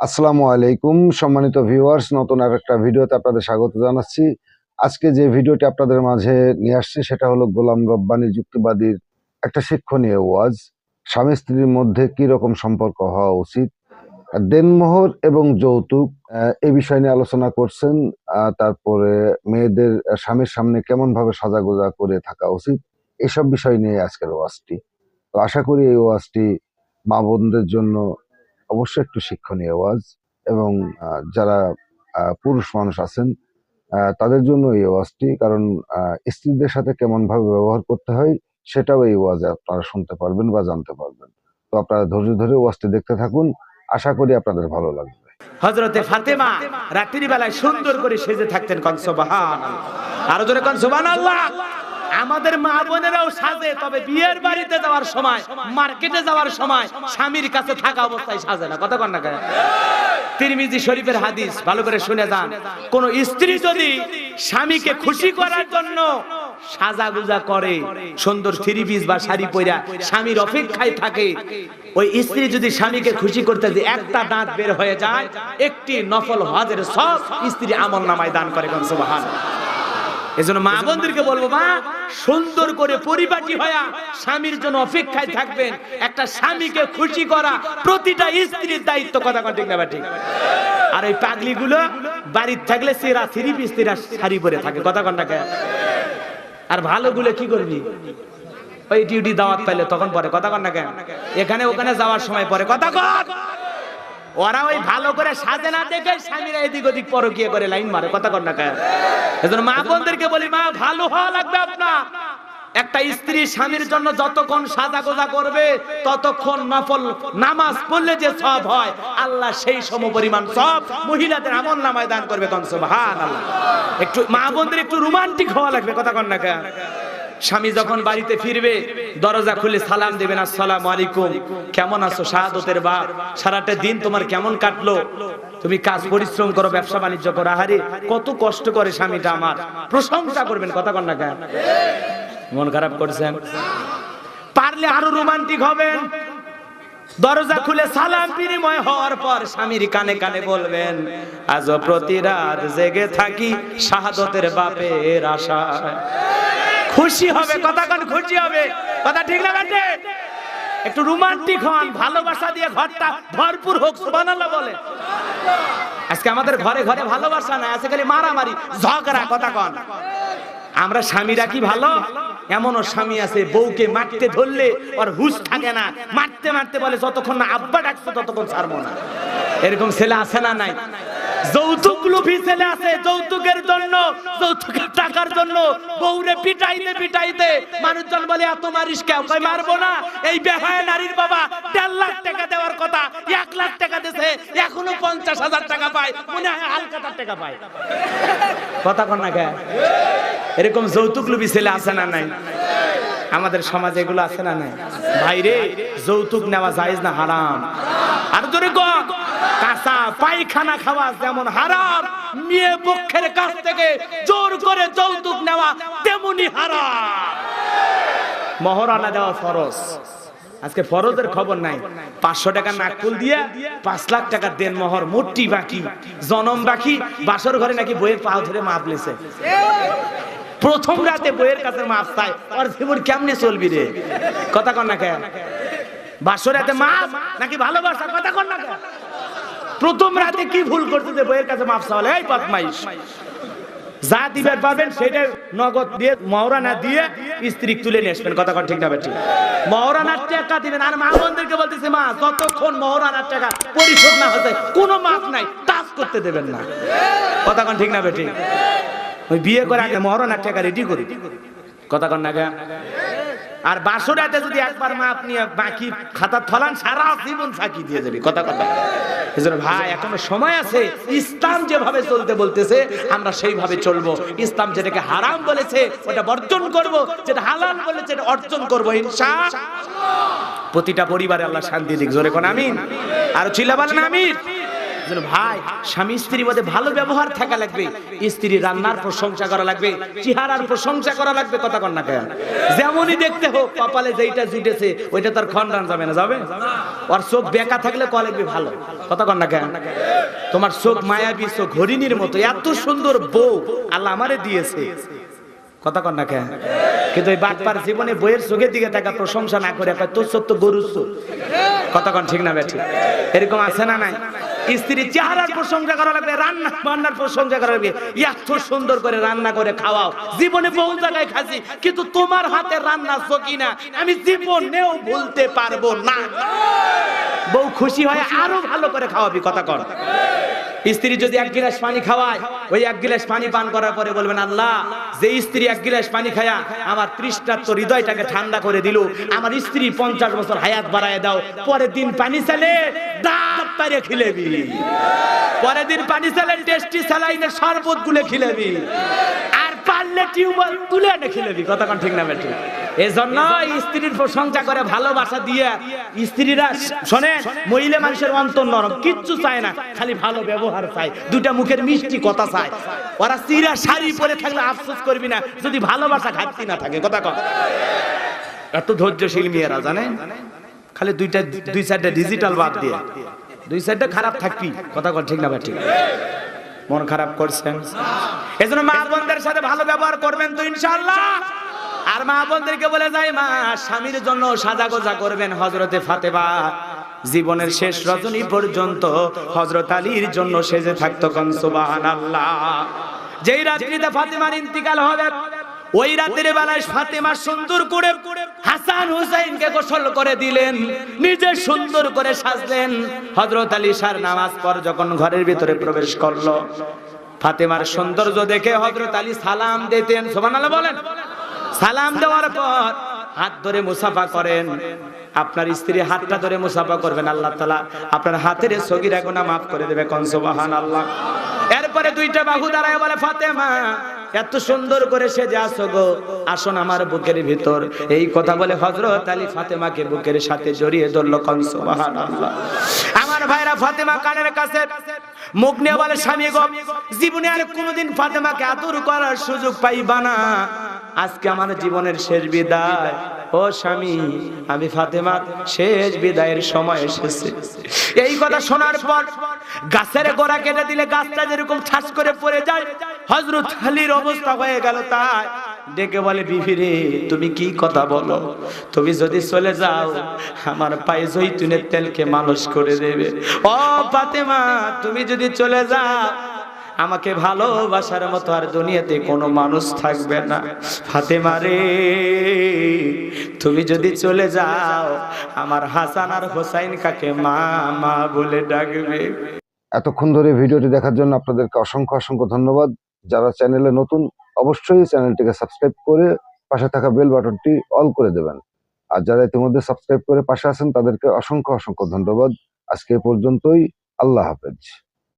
আসসালামু আলাইকুম, সম্মানিত ভিউয়ার্স নতুন আর একটা ভিডিওতে আপনাদের স্বাগত জানাচ্ছি। আজকে যে ভিডিওটি আপনাদের মাঝে নিয়ে আসছি, সেটা হলো গোলাম রব্বানি যুক্তিবাদীর একটা শিক্ষণীয় ওয়াজ, স্বামী স্ত্রীর মধ্যে কি রকম সম্পর্ক হওয়া উচিত, দেনমোহর এবং যৌতুক এই বিষয় নিয়ে আলোচনা করছেন তারপরে মেয়েদের স্বামীর সামনে কেমনভাবে সাজাগোজা করে থাকা উচিত, এসব বিষয় নিয়ে আজকের ওয়াজটি। তো আশা করি এই ওয়াজটি মা বোনদের জন্য অবশ্যই একটু শিক্ষণীয় ওয়াজ এবং যারা পুরুষ মানুষ আছেন তাদের জন্য এই ওয়াজটি, কারণ স্ত্রীদের সাথে কেমন ভাবে ব্যবহার করতে হয়, সেটাও এই ওয়াজে আপনারা শুনতে পারবেন বা জানতে পারবেন। তো আপনারা ধৈর্য ধরে ওয়াজটি দেখতে থাকুন, আশা করি আপনাদের ভালো লাগবে। হজরতে ফাতেমা সুন্দর করে সেজে থাকতেন কনসবাহান আরও জোরে কনসবান আল্লাহ আমাদের মা বোনেরাও সাজে, তবে বিয়ের বাড়িতে যাওয়ার সময়, মার্কেটে যাওয়ার সময় স্বামীর কাছে থাকা অবস্থায় সাজে না। কথা কন না কেন? তিরমিজি শরীফের হাদিস, ভালো করে শুনে যান। কোন স্ত্রী যদি স্বামীকে খুশি করার জন্য সাজাগুজা করে, সুন্দর থ্রি পিস বা শাড়ি পরা স্বামীর অপেক্ষায় থাকে, ওই স্ত্রী যদি স্বামীকে খুশি করতে যে একটা দাঁত বের হয়ে যায়, একটি নফল হজের সব স্ত্রী আমল নামায় দান করে কোন এজন্য মা বোনদেরকে বলব, মা, সুন্দর করে পরিপাটি হয়া স্বামীর জন্য অপেক্ষায় থাকবেন। একটা স্বামীকে খুশি করা প্রতিটা স্ত্রীর দায়িত্ব, কথা কথা ঠিক না ঠিক? আর এই পাগলি গুলো বাড়ির থাকলে সেরা থ্রি পিস তেরা শাড়ি পরে থাকে, কথা কন্টাকে আর ভালো গুলো কি করবি? ওই ডিউটি দাওয়াত পাইলে তখন পরে, কথা কন না কেন? এখানে ওখানে যাওয়ার সময় পরে, কথা কন! ওরা ওই ভালো করে সাজে না দেখে স্বামীরা এদিক ওদিক পরকিয়ে করে লাইন মারে, কথা কর না কেন? এজন্য মা বোনদেরকে বলি, মা, ভালো হওয়া লাগবে আপনার। একটা স্ত্রী স্বামীর জন্য যতক্ষণ সাজা গোজা করবে, ততক্ষণ নফল নামাজ পড়লে যে সব হয়, আল্লাহ সেই সম পরিমাণ সব মহিলাদের আমল নামায় দান করবে কনস ভান আল্লাহ একটু মা বোনদের একটু রোমান্টিক হওয়া লাগবে, কথা কন না কেন? স্বামী যখন বাড়িতে ফিরবে, দরজা খুলে সালাম দেবেন, আসসালাম আলাইকুম। কেমন আছো? শাহাদতের বাপ। সারাটা দিন তোমার কেমন কাটলো? তুমি কাজ পরিশ্রম করো, ব্যবসা বাণিজ্য করো। আহারে, কত কষ্ট করে স্বামীটা আমার। প্রশংসা করবেন, কথা কন না কেন? মন খারাপ করছেন? পারলে আরও রোমান্টিক হবেন। দরজা খুলে সালাম বিনিময় হওয়ার পর স্বামীর কানে কানে বলবেন আজ প্রতি রাত জেগে থাকি শাহাদতের বাপের আশা খুশি হবে কন, খুশি হবে। কথা ঠিক না বেটে একটু রোমান্টিক হন, ভালোবাসা দিয়ে ঘরটা ভরপুর হোক, সুবহানাল্লাহ বলে। আজকে আমাদের ঘরে ঘরে ভালোবাসা নাই আছে খালি মারামারি, ঝগড়া, কথা কন। আমরা স্বামীরা কি ভালো? এমনও স্বামী আছে, বউকে মারতে ধরলে ওর হুশ থাকে না। মারতে মারতে বলে, যতক্ষণ না আব্বা ডাকছে, ততক্ষণ ছাড়বো না। এরকম ছেলে আছে না নাই? যৌতুক লোভী ছেলে আছে, যৌতুকের জন্য, যৌতুকের টাকার জন্য বউরে পিটাইতে পিটাইতে মানুষজন বলে, এত মারিস কেউ কই মারবো না। এই বেহায় নারীর বাবা দেড় লাখ টাকা দেওয়ার কথা, এক লাখ টাকা দিছে এখনও পঞ্চাশ হাজার টাকা পায়, মনে হয় হালকাতার টাকা পায়। কথা কন না কে এরকম যৌতুক লোভী ছেলে আছে না নাই? আমাদের সমাজে এগুলো আছে না নাই? ভাইরে, যৌতুক নেওয়া জায়েজ না হারাম? আর জোরে কর কাঁচা পায়খানা খাওয়া যেমন হারাম, মেয়ে পক্ষের কাছ থেকে জোর করে যৌতুক নেওয়া তেমনি হারাম। মহরানা দেওয়া ফরজ। আজকে ফরজের খবর নাই। পাঁচশো টাকা নাকুল দিয়ে পাঁচ লাখ টাকা দেন মহর মোটি বাকি, জনম বাকি, বাসর ঘরে নাকি বইয়ের পা ধরে মাপ লেছে। প্রথম রাতে বইয়ের কাছে মাপ চাই আর জীবন কেমনে চলবি রে? কথা কন না কেন? বাসর রাতে মাপ নাকি ভালোবাসা? কথা কন না কেন? প্রথম রাতে কি ভুল করতে যে বইয়ের কাছে মাপ চাওয়ালে এই বদমাইশ। যা দিবেন, পাবেন সেটা নগদ দিয়ে মহরানা দিয়ে স্ত্রী তুলে নিয়ে আসবেন। কথা ঠিক না ঠিক। মহরানার টাকা দিবেন। আর মা বোনদেরকে বলতেছে, মা, যতক্ষণ মহরানার টাকা পরিশোধ না হতে কোনো মাপ নাই টাচ করতে দেবেন না। কথা ঠিক না ঠিক। ওই বিয়ে করে আগে মহরণার টাকা রেডি করি। কথা কন না? আর বাসরাতে যদি একবার মা আপনি বাকি খাতা থলান, সারা জীবন ফাঁকি দিয়ে যাবে কথা কথা। এজন্য ভাই, এখনও সময় আছে। ইসলাম যেভাবে চলতে বলতেছে, আমরা সেইভাবে চলবো। ইসলাম যেটাকে হারাম বলেছে, ওটা বর্জন করব। যেটা হালাল বলেছে, এটা অর্জন করব ইনশা প্রতিটা পরিবারে আল্লাহ শান্তি দিক। জোরে কোন আমিন? আর চিল্লা বলেন আমিন? যেন ভাই, স্বামী স্ত্রীর মধ্যে ভালো ব্যবহার থাকা লাগবে। স্ত্রী রান্নার প্রশংসা করা লাগবে, চেহারার প্রশংসা করা লাগবে, কথা কন না কেন? যেমনই দেখতে হোক, কপালে যেইটা জুটেছে, ওইটা তার খন্ডান যাবে না, যাবে? ওর চোখ বেকা থাকলে কলেবি ভালো, কথা কন না কেন? তোমার চোখ মায়াবী, চোখ হরিণীর মতো, এত সুন্দর বউ আল্লাহ আমারে দিয়েছে, কথা কন না কেন? কিন্তু ওই বাটপার জীবনে বইয়ের চোখের দিকে তাকা প্রশংসা না করে তোর গরুর চোখ, কথা কন ঠিক না বেঠি? এরকম আছে না নাই? স্ত্রীর চেহারার প্রশংসা করা লাগবে, রান্না বান্নার প্রশংসা করা লাগবে। এত সুন্দর করে রান্না করে খাওয়াও। জীবনে বহু জায়গায় খাসি কিন্তু তোমার হাতে রান্না চকি না আমি জীবনেও ভুলতে পারব না। বউ খুশি হয় আরও ভালো করে খাওয়াবি, কথা কর স্ত্রী যদি এক গিলাস পানি খাওয়ায়, ওই এক গিলাস পানি পান করার পরে বলবেন, আল্লাহ যে স্ত্রী এক গিলাস পানি খায়া আমার তৃষ্ণার্ত হৃদয়টাকে ঠান্ডা করে দিল, আমার স্ত্রী পঞ্চাশ বছর হায়াত বাড়ায় দাও, পরের দিন পানি চালে পারে খিলেবি পরের দিন পানি চালে টেস্টি স্যালাইনের শরবত গুলে খিলেবি আর পারলে টিউবওয়েল তুলে এনে খিলেবি কোন ঠিক না বেঠিক? এজন্য স্ত্রীর প্রশংসা করে, ভালোবাসা দিয়ে স্ত্রীরা শোনে মহিলা মানুষের অন্তর নরম, কিচ্ছু চায় না, খালি ভালো ব্যবহার চায়। দুটা মুখের মিষ্টি কথা চায়। ওরা চিরা শাড়ি পরে থাকলে আফসোস করবি না, যদি ভালোবাসা ঘাটতি না থাকে। কথা কথা এত ধৈর্যশীল মেয়েরা, জানেন? খালি দুইটা, দুই সাইডটা ডিজিটাল বাদ দিয়ে। দুই সাইডটা খারাপ থাকবি। কথা কর ঠিক না ভাই, ঠিক। মন খারাপ করছেন? এজন্য মা বোনদের সাথে ভালো ব্যবহার করবেন তো ইনশাআল্লাহ। আর মা বোনদেরকে বলে যায়, মা, স্বামীর জন্য সাজা গোজা করবেন হজরতে ফাতেমা। জীবনের শেষ রজনী পর্যন্ত হজরত আলীর জন্য সেজে থাকতো কন, সুবহানাল্লাহ। যেই রাত্রিতে ফাতেমার ইন্তিকাল হবে ওই রাতের বেলায় ফাতেমা সুন্দর করে হাসান হুসাইনকে গোসল করে দিলেন, নিজে সুন্দর করে সাজলেন। হজরত আলী সার নামাজ পর যখন ঘরের ভিতরে প্রবেশ করল, ফাতেমার সৌন্দর্য দেখে হজরত আলী সালাম দিতেন। সোমানাল্লাহ বলেন। সালাম দেওয়ার পর হাত ধরে মুসাফা করেন। আপনার স্ত্রী হাতটা ধরে মুসাফা করবেন, আল্লাহ তালা আপনার হাতের সগিরা গুনাহ মাফ করে দেবে কনসবাহান আল্লাহ এরপরে দুইটা বাহু দাঁড়ায় বলে, ফাতেমা এত সুন্দর করে সে যে আসো গো। আসুন আমার বুকের ভিতর। এই কথা বলে হজরত আলী ফাতেমাকে বুকের সাথে জড়িয়ে ধরলো আল্লাহ আমার ভাইরা ফাতেমা কানের কাছে মুখ নিয়ে বলে, স্বামী গো, জীবনে আর কোনোদিন ফাতেমাকে আদর করার সুযোগ পাইবা না। আজকে আমার জীবনের শেষ বিদায়। ও স্বামী, আমি ফাতেমার শেষ বিদায়ের সময় এসেছে। এই কথা শোনার পর গাছের গোড়া কেটে দিলে গাছটা যেরকম ঠাস করে পড়ে যায় হজরত আলীর অবস্থা হয়ে গেল তাই। ডেকে বলে, বিবি রে, তুমি কি কথা বলো? তুমি যদি চলে যাও, আমার পায়ে জৈতুনের তেলকে মানুষ করে দেবে। ও ফাতেমা, তুমি যদি চলে যাও, আমাকে ভালোবাসার মতো আর দুনিয়াতে কোনো মানুষ থাকবে না। ফাতেমা রে, তুমি যদি চলে যাও, আমার হাসান আর হোসাইন কাকে মা মা বলে ডাকবে? এতক্ষণ ধরে ভিডিওটি দেখার জন্য আপনাদেরকে অসংখ্য অসংখ্য ধন্যবাদ। যারা চ্যানেলে নতুন, অবশ্যই চ্যানেলটিকে সাবস্ক্রাইব করে পাশে থাকা বেল বাটনটি অল করে দেবেন। আর যারা ইতিমধ্যে সাবস্ক্রাইব করে পাশে আছেন, তাদেরকে অসংখ্য অসংখ্য ধন্যবাদ। আজকে পর্যন্তই। আল্লাহ হাফেজ।